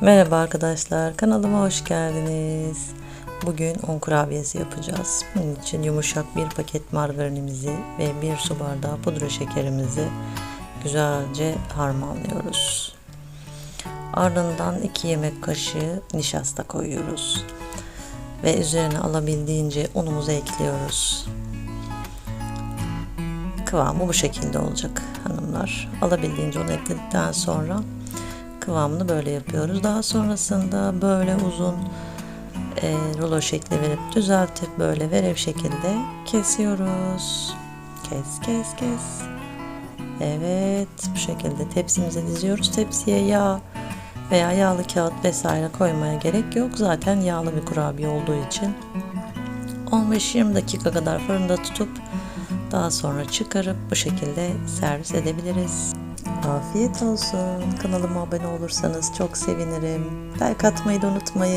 Merhaba arkadaşlar, kanalıma hoş geldiniz. Bugün un kurabiyesi yapacağız. Bunun için yumuşak bir paket margarinimizi ve bir su bardağı pudra şekerimizi güzelce harmanlıyoruz. Ardından 2 yemek kaşığı nişasta koyuyoruz. Ve üzerine alabildiğince unumuzu ekliyoruz. Kıvamı bu şekilde olacak hanımlar. Alabildiğince un ekledikten sonra kıvamını böyle yapıyoruz. Daha sonrasında böyle uzun e, rulo şekli verip düzeltip böyle verev şekilde kesiyoruz. Kes kes kes. Evet bu şekilde tepsimize diziyoruz. Tepsiye yağ veya yağlı kağıt vesaire koymaya gerek yok. Zaten yağlı bir kurabiye olduğu için 15-20 dakika kadar fırında tutup daha sonra çıkarıp bu şekilde servis edebiliriz. Afiyet olsun. Kanalıma abone olursanız çok sevinirim. Like atmayı da unutmayın.